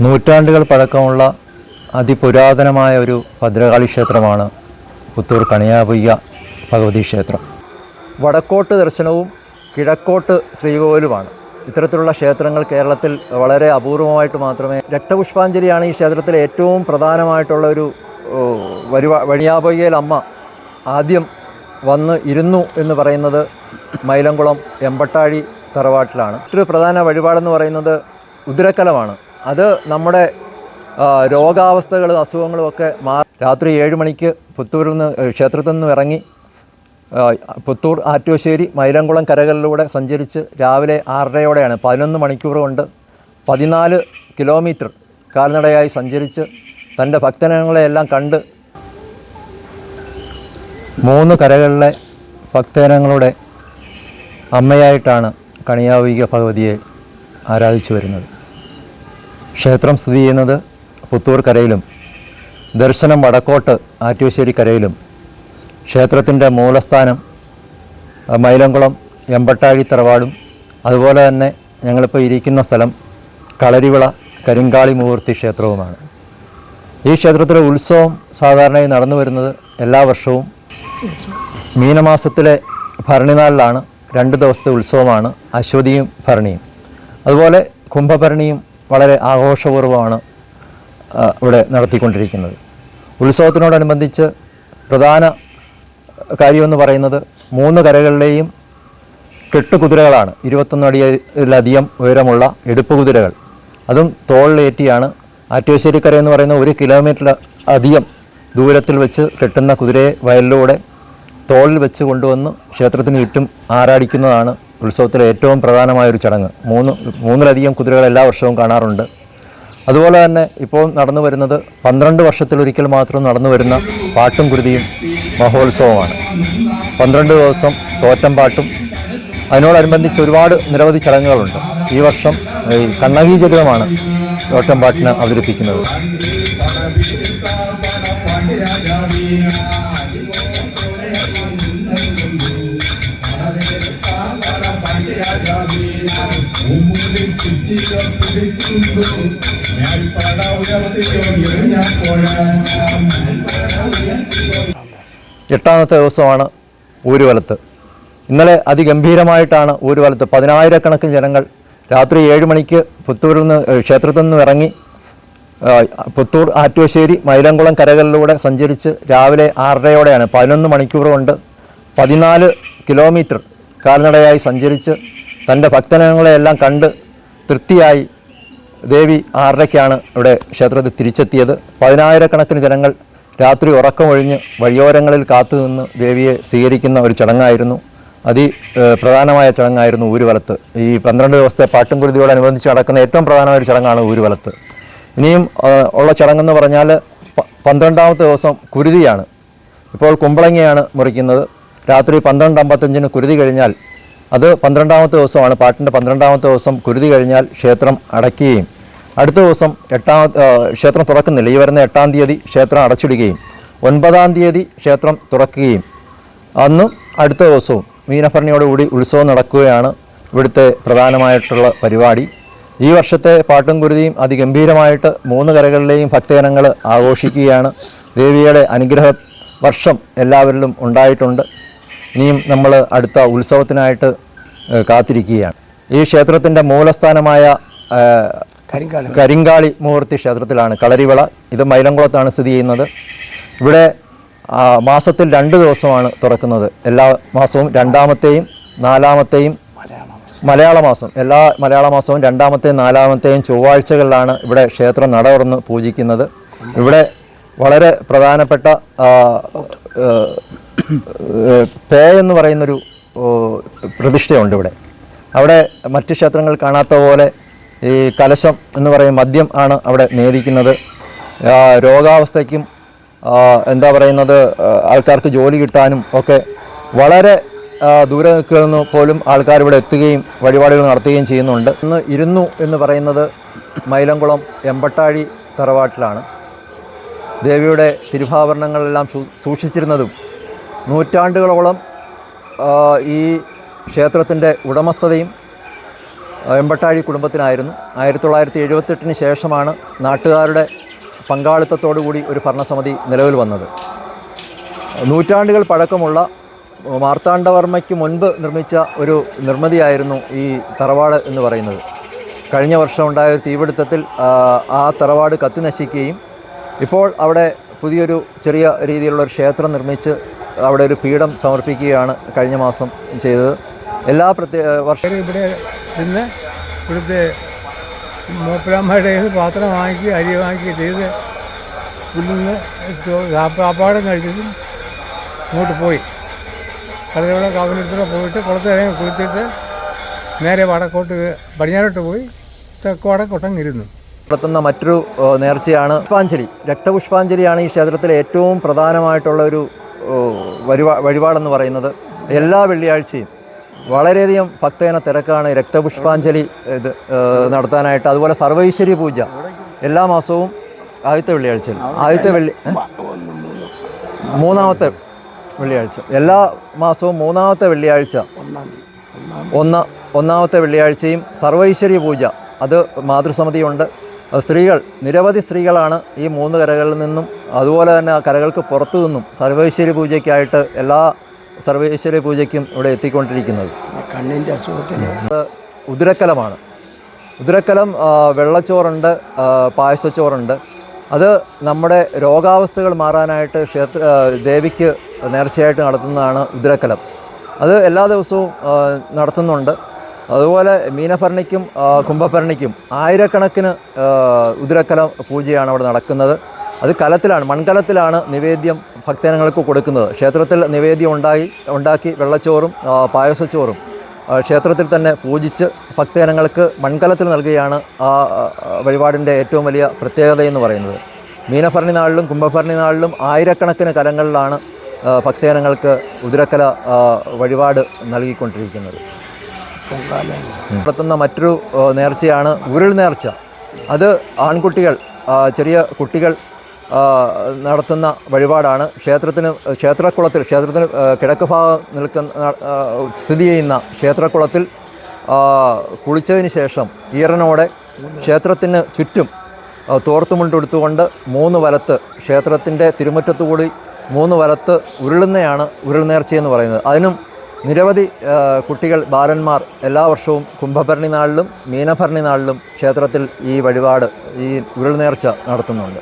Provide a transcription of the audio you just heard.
നൂറ്റാണ്ടുകൾ പഴക്കമുള്ള അതിപുരാതനമായ ഒരു ഭദ്രകാളി ക്ഷേത്രമാണ് പുത്തൂർ കണിയാപയ്യ ഭഗവതി ക്ഷേത്രം. വടക്കോട്ട് ദർശനവും കിഴക്കോട്ട് ശ്രീകോവിലുമാണ്. ഇത്തരത്തിലുള്ള ക്ഷേത്രങ്ങൾ കേരളത്തിൽ വളരെ അപൂർവമായിട്ട് മാത്രമേ രക്തപുഷ്പാഞ്ജലിയാണ് ഈ ക്ഷേത്രത്തിലെ ഏറ്റവും പ്രധാനമായിട്ടുള്ള ഒരു വരുവ വഴിയാപൊയ്യയിൽ അമ്മ ആദ്യം വന്ന് ഇരുന്നു എന്ന് പറയുന്നത് മൈലംകുളം എമ്പട്ടാഴി തറവാട്ടിലാണ്. മറ്റൊരു പ്രധാന വഴിപാടെന്ന് പറയുന്നത് ഉദരക്കലമാണ്. അത് നമ്മുടെ രോഗാവസ്ഥകളും അസുഖങ്ങളും ഒക്കെ മാ രാത്രി ഏഴ് മണിക്ക് പുത്തൂരിൽ നിന്ന് ക്ഷേത്രത്തിൽ നിന്ന് ഇറങ്ങി പുത്തൂർ ആറ്റുശ്ശേരി മൈലംകുളം കരകളിലൂടെ സഞ്ചരിച്ച് രാവിലെ ആറരയോടെയാണ് പതിനൊന്ന് മണിക്കൂർ കൊണ്ട് പതിനാല് കിലോമീറ്റർ കാൽനടയായി സഞ്ചരിച്ച് തന്റെ ഭക്തജനങ്ങളെയെല്ലാം കണ്ട് മൂന്ന് കരകളിലെ ഭക്തജനങ്ങളുടെ അമ്മയായിട്ടാണ് കണിയാവിക ഭഗവതിയെ ആരാധിച്ചു വരുന്നത്. ക്ഷേത്രം സ്ഥിതി ചെയ്യുന്നത് പുത്തൂർ കരയിലും ദർശനം വടക്കോട്ട് ആറ്റുശ്ശേരി കരയിലും. ക്ഷേത്രത്തിന്റെ മൂലസ്ഥാനം മൈലംകുളം എമ്പട്ടാഴി തറവാടും. അതുപോലെ തന്നെ ഞങ്ങളിപ്പോൾ ഇരിക്കുന്ന സ്ഥലം കളരിവിള കരിങ്കാളി മൂർത്തി ക്ഷേത്രവുമാണ്. ഈ ക്ഷേത്രത്തിലെ ഉത്സവം സാധാരണയായി നടന്നു വരുന്നത് എല്ലാ വർഷവും മീനമാസത്തിലെ ഭരണിനാളിലാണ്. രണ്ട് ദിവസത്തെ ഉത്സവമാണ് അശ്വതിയും ഭരണിയും. അതുപോലെ കുംഭഭരണിയും വളരെ ആഘോഷപൂർവമാണ് ഇവിടെ നടത്തിക്കൊണ്ടിരിക്കുന്നത്. ഉത്സവത്തിനോടനുബന്ധിച്ച് പ്രധാന കാര്യമെന്ന് പറയുന്നത് മൂന്ന് കരകളിലെയും കെട്ടുകുതിരകളാണ് ഇരുപത്തൊന്ന് അടിയിലധികം ഉയരമുള്ള എടുപ്പ് കുതിരകൾ. അതും തോളിലേറ്റിയാണ്. ആറ്റുശ്ശേരിക്കര എന്ന് പറയുന്ന ഒരു കിലോമീറ്റർ അധികം ദൂരത്തിൽ വെച്ച് കെട്ടുന്ന കുതിരയെ വയലിലൂടെ തോളിൽ വെച്ച് കൊണ്ടുവന്ന് ക്ഷേത്രത്തിന് ചുറ്റും ആറാടിക്കുന്നതാണ് ഉത്സവത്തിലെ ഏറ്റവും പ്രധാനമായൊരു ചടങ്ങ്. മൂന്ന് മൂന്നിലധികം കുതിരകൾ എല്ലാ വർഷവും കാണാറുണ്ട്. അതുപോലെ തന്നെ ഇപ്പോൾ നടന്നു വരുന്നത് പന്ത്രണ്ട് വർഷത്തിലൊരിക്കൽ മാത്രം നടന്നു വരുന്ന പാട്ടും കുരുതിയും മഹോത്സവമാണ് പന്ത്രണ്ട് ദിവസം തോറ്റം പാട്ടും അതിനോടനുബന്ധിച്ച് ഒരുപാട് നിരവധി ചടങ്ങുകളുണ്ട് ഈ വർഷം ഈ കണ്ണകീചരിതമാണ് തോറ്റം പാട്ടിന് അവതരിപ്പിക്കുന്നത് എട്ടാമത്തെ ദിവസമാണ് ഊരുവലത്ത്. ഇന്നലെ അതിഗംഭീരമായിട്ടാണ് ഊരുവലത്ത്. പതിനായിരക്കണക്കിന് ജനങ്ങൾ രാത്രി ഏഴ് മണിക്ക് പുത്തൂരിൽ നിന്ന് ക്ഷേത്രത്തിൽ നിന്ന് ഇറങ്ങി പുത്തൂർ ആറ്റുവശ്ശേരി മൈലംകുളം കരകളിലൂടെ സഞ്ചരിച്ച് രാവിലെ ആറരയോടെയാണ് പതിനൊന്ന് മണിക്കൂർ കൊണ്ട് പതിനാല് കിലോമീറ്റർ കാൽനടയായി സഞ്ചരിച്ച് തന്റെ ഭക്തനങ്ങളെയെല്ലാം കണ്ട് തൃപ്തിയായി ദേവി ആറരയ്ക്കാണ് ഇവിടെ ക്ഷേത്രത്തിൽ തിരിച്ചെത്തിയത്. പതിനായിരക്കണക്കിന് ജനങ്ങൾ രാത്രി ഉറക്കമൊഴിഞ്ഞ് വഴിയോരങ്ങളിൽ കാത്തുനിന്ന് ദേവിയെ സ്വീകരിക്കുന്ന ഒരു ചടങ്ങായിരുന്നു. അതി പ്രധാനമായ ചടങ്ങായിരുന്നു ഊരുവലത്ത്. ഈ പന്ത്രണ്ട് ദിവസത്തെ പാട്ടും കുരുതിയോടനുബന്ധിച്ച് നടക്കുന്ന ഏറ്റവും പ്രധാനമായ ഒരു ചടങ്ങാണ് ഊരുവലത്ത്. ഇനിയും ഉള്ള ചടങ്ങെന്ന് പറഞ്ഞാൽ പന്ത്രണ്ടാമത്തെ ദിവസം കുരുതിയാണ്. ഇപ്പോൾ കുമ്പളങ്ങയാണ് മുറിക്കുന്നത്. രാത്രി പന്ത്രണ്ട് അമ്പത്തഞ്ചിന് കുരുതി കഴിഞ്ഞാൽ അത് പന്ത്രണ്ടാമത്തെ ദിവസമാണ്. പാട്ടിന്റെ പന്ത്രണ്ടാമത്തെ ദിവസം കുരുതി കഴിഞ്ഞാൽ ക്ഷേത്രം അടയ്ക്കുകയും അടുത്ത ദിവസം എട്ടാം ക്ഷേത്രം തുറക്കുന്നില്ല. ഈ വരുന്ന എട്ടാം തീയതി ക്ഷേത്രം അടച്ചിടുകയും ഒൻപതാം തീയതി ക്ഷേത്രം തുറക്കുകയും അന്നും അടുത്ത ദിവസവും മീനഭരണിയോടുകൂടി ഉത്സവം നടക്കുകയാണ് ഇവിടുത്തെ പ്രധാനമായിട്ടുള്ള പരിപാടി. ഈ വർഷത്തെ പാട്ടും കുരുതിയും അതിഗംഭീരമായിട്ട് മൂന്ന് കരകളിലെയും ഭക്തജനങ്ങൾ ആഘോഷിക്കുകയാണ്. ദേവിയുടെ അനുഗ്രഹ വർഷം എല്ലാവരിലും ഉണ്ടായിട്ടുണ്ട്. ഇനിയും നമ്മൾ അടുത്ത ഉത്സവത്തിനായിട്ട് കാത്തിരിക്കുകയാണ്. ഈ ക്ഷേത്രത്തിന്റെ മൂലസ്ഥാനമായ കരിങ്കാളി. മൂർത്തി ക്ഷേത്രത്തിലാണ് കളരിവിള. ഇത് മൈലംകുളത്താണ് സ്ഥിതി ചെയ്യുന്നത്. ഇവിടെ മാസത്തിൽ രണ്ട് ദിവസമാണ് തുറക്കുന്നത്. എല്ലാ മാസവും രണ്ടാമത്തെയും നാലാമത്തെയും മലയാള മാസം. എല്ലാ മലയാള മാസവും രണ്ടാമത്തെയും നാലാമത്തെയും ചൊവ്വാഴ്ചകളിലാണ് ഇവിടെ ക്ഷേത്രം നട തുറന്ന് പൂജിക്കുന്നത്. ഇവിടെ വളരെ പ്രധാനപ്പെട്ട പേ എന്ന് പറയുന്നൊരു പ്രതിഷ്ഠയുണ്ട് ഇവിടെ. അവിടെ മറ്റു ക്ഷേത്രങ്ങൾ കാണാത്ത പോലെ ഈ കലശം എന്ന് പറയും മദ്യം ആണ് അവിടെ നേദിക്കുന്നത്. രോഗാവസ്ഥയ്ക്കും എന്താ പറയുന്നത് ആൾക്കാർക്ക് ജോലി കിട്ടാനും ഒക്കെ വളരെ ദൂരെ നിൽക്കുന്ന പോലും ആൾക്കാർ ഇവിടെ എത്തുകയും വഴിപാടുകൾ നടത്തുകയും ചെയ്യുന്നുണ്ട്. ഇന്ന് ഇരുന്നു എന്ന് പറയുന്നത് മൈലംകുളം എമ്പട്ടാഴി തറവാട്ടിലാണ്. ദേവിയുടെ തിരുഭാഭരണങ്ങളെല്ലാം സൂക്ഷിച്ചിരുന്നതും നൂറ്റാണ്ടുകളോളം ഈ ക്ഷേത്രത്തിന്റെ ഉടമസ്ഥതയും എമ്പട്ടാഴി കുടുംബത്തിനായിരുന്നു. ആയിരത്തി തൊള്ളായിരത്തി എഴുപത്തെട്ടിന് ശേഷമാണ് നാട്ടുകാരുടെ പങ്കാളിത്തത്തോടു കൂടി ഒരു ഭരണസമിതി നിലവിൽ വന്നത്. നൂറ്റാണ്ടുകൾ പഴക്കമുള്ള മാർത്താണ്ഡവർമ്മയ്ക്ക് മുൻപ് നിർമ്മിച്ച ഒരു നിർമ്മിതിയായിരുന്നു ഈ തറവാട് എന്ന് പറയുന്നത്. കഴിഞ്ഞ വർഷം ഉണ്ടായ തീപിടുത്തത്തിൽ ആ, തറവാട് കത്തി നശിക്കുകയും ഇപ്പോൾ അവിടെ പുതിയൊരു ചെറിയ രീതിയിലുള്ള ഒരു ക്ഷേത്രം നിർമ്മിച്ച് അവിടെ ഒരു പീഠം സമർപ്പിക്കുകയാണ് കഴിഞ്ഞ മാസം ചെയ്തത്. എല്ലാ പ്രത്യേക വർഷം ഇവിടെ നിന്ന് ഇവിടുത്തെ മൂപ്പരാമ്മയുടെ പാത്രം വാങ്ങിക്കുക അരി വാങ്ങിക്കുക ചെയ്ത് പുല്ലിന്ന് കാപ്പാടം കഴിച്ചിട്ടും ഇങ്ങോട്ട് പോയി. കടലിവിടെ കാവിനടുത്തൂടെ പോയിട്ട് കുളത്തിറങ്ങി കുളിച്ചിട്ട് നേരെ വടക്കോട്ട് പടിഞ്ഞാറോട്ട് പോയി തെക്കോടക്കൊട്ടങ്ങിരുന്നു നടത്തുന്ന മറ്റൊരു നേർച്ചയാണ് പുഷ്പാഞ്ജലി. രക്തപുഷ്പാഞ്ജലിയാണ് ഈ ക്ഷേത്രത്തിലെ ഏറ്റവും പ്രധാനമായിട്ടുള്ള ഒരു വഴിപാ വഴിപാടെന്ന് പറയുന്നത് എല്ലാ വെള്ളിയാഴ്ചയും വളരെയധികം ഭക്തജന തിരക്കാണ്. രക്തപുഷ്പാഞ്ജലി ഇത് നടത്താനായിട്ട്. അതുപോലെ സർവൈശ്വര്യ പൂജ എല്ലാ മാസവും ആദ്യത്തെ വെള്ളിയാഴ്ചയിൽ. ആദ്യത്തെ വെള്ളി മൂന്നാമത്തെ വെള്ളിയാഴ്ച. എല്ലാ മാസവും മൂന്നാമത്തെ വെള്ളിയാഴ്ച. ഒന്ന് ഒന്നാമത്തെ വെള്ളിയാഴ്ചയും സർവൈശ്വര്യ പൂജ. അത് മാതൃസമിതിയുണ്ട്. സ്ത്രീകൾ നിരവധി സ്ത്രീകളാണ് ഈ മൂന്ന് കരകളിൽ നിന്നും അതുപോലെ തന്നെ ആ കരകൾക്ക് പുറത്തു നിന്നും സർവേശ്വരി പൂജയ്ക്കായിട്ട് എല്ലാ സർവേശ്വരി പൂജയ്ക്കും ഇവിടെ എത്തിക്കൊണ്ടിരിക്കുന്നത്. കണ്ണിന്റെ അസുഖത്തിന്. ഉദരക്കലമാണ്. ഉദരക്കലം വെള്ളച്ചോറുണ്ട് പായസച്ചോറുണ്ട്. അത് നമ്മുടെ രോഗാവസ്ഥകൾ മാറാനായിട്ട് ക്ഷേത്ര ദേവിക്ക് നേർച്ചയായിട്ട് നടത്തുന്നതാണ് ഉദരക്കലം. അത് എല്ലാ ദിവസവും നടത്തുന്നുണ്ട്. അതുപോലെ മീനഭരണിക്കും കുംഭഭരണിക്കും ആയിരക്കണക്കിന് ഉദരക്കല പൂജയാണ് അവിടെ നടക്കുന്നത്. അത് കലത്തിലാണ് മൺകലത്തിലാണ് നിവേദ്യം ഭക്തജനങ്ങൾക്ക് കൊടുക്കുന്നത്. ക്ഷേത്രത്തിൽ നിവേദ്യം ഉണ്ടായി ഉണ്ടാക്കി വെള്ളച്ചോറും പായസച്ചോറും ക്ഷേത്രത്തിൽ തന്നെ പൂജിച്ച് ഭക്തജനങ്ങൾക്ക് മൺകലത്തിൽ നൽകുകയാണ് ആ വഴിപാടിന്റെ ഏറ്റവും വലിയ പ്രത്യേകത എന്ന് പറയുന്നത്. മീനഭരണി നാളിലും കുംഭഭരണി നാളിലും ആയിരക്കണക്കിന് കലങ്ങളിലാണ് ഭക്തജനങ്ങൾക്ക് ഉദരക്കല വഴിപാട് നൽകിക്കൊണ്ടിരിക്കുന്നത്. നടത്തുന്ന മറ്റൊരു നേർച്ചയാണ് ഉരുൾ നേർച്ച അത് ആൺകുട്ടികൾ ചെറിയ കുട്ടികൾ നടത്തുന്ന വഴിപാടാണ്. ക്ഷേത്രത്തിന് ക്ഷേത്രക്കുളത്തിൽ ക്ഷേത്രത്തിന് കിഴക്ക് ഭാഗം നിൽക്കുന്ന സ്ഥിതി ചെയ്യുന്ന ക്ഷേത്രക്കുളത്തിൽ കുളിച്ചതിന് ശേഷം ഈറനോടെ ക്ഷേത്രത്തിന് ചുറ്റും തോർത്തുമുണ്ടെടുത്തുകൊണ്ട് മൂന്ന് വലത്ത് ക്ഷേത്രത്തിന്റെ തിരുമുറ്റത്തുകൂടി മൂന്ന് വലത്ത് ഉരുളുന്നയാണ് ഉരുൾ നേർച്ചയെന്ന് പറയുന്നത്. അതിനും നിരവധി കുട്ടികൾ ബാലന്മാർ എല്ലാ വർഷവും കുംഭഭരണി നാളിലും മീനഭരണി നാളിലും ക്ഷേത്രത്തിൽ ഈ വഴിപാട് ഈ ഉരുൾ നേർച്ച നടത്തുന്നുണ്ട്.